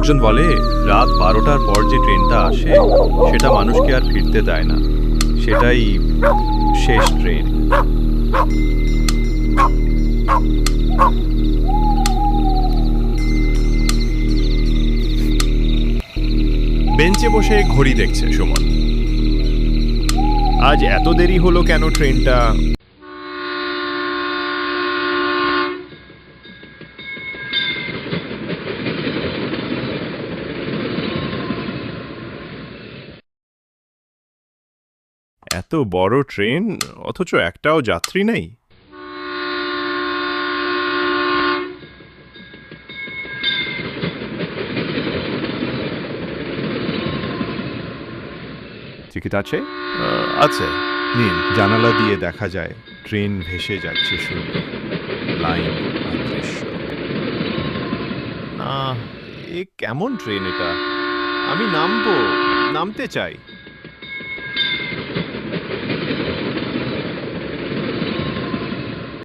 লোকজন বলে, রাত বারোটার পর যে ট্রেনটা আসে, সেটা মানুষকে আর ফিরতে দেয় না। সেটাই শেষ ট্রেন। বেঞ্চে বসে ঘড়ি দেখছে সুমন। আজ এত দেরি হলো কেন ট্রেনটা? এত বড় ট্রেন অথচ একটাও যাত্রী নেই। টিকিট আছে? আছে। নিন জানালা দিয়ে দেখা যায় ট্রেন ভেসে যাচ্ছে সুন্দর লাইন দৃশ্য। না এ কেমন ট্রেন এটা? আমি নামবো নামতে চাই।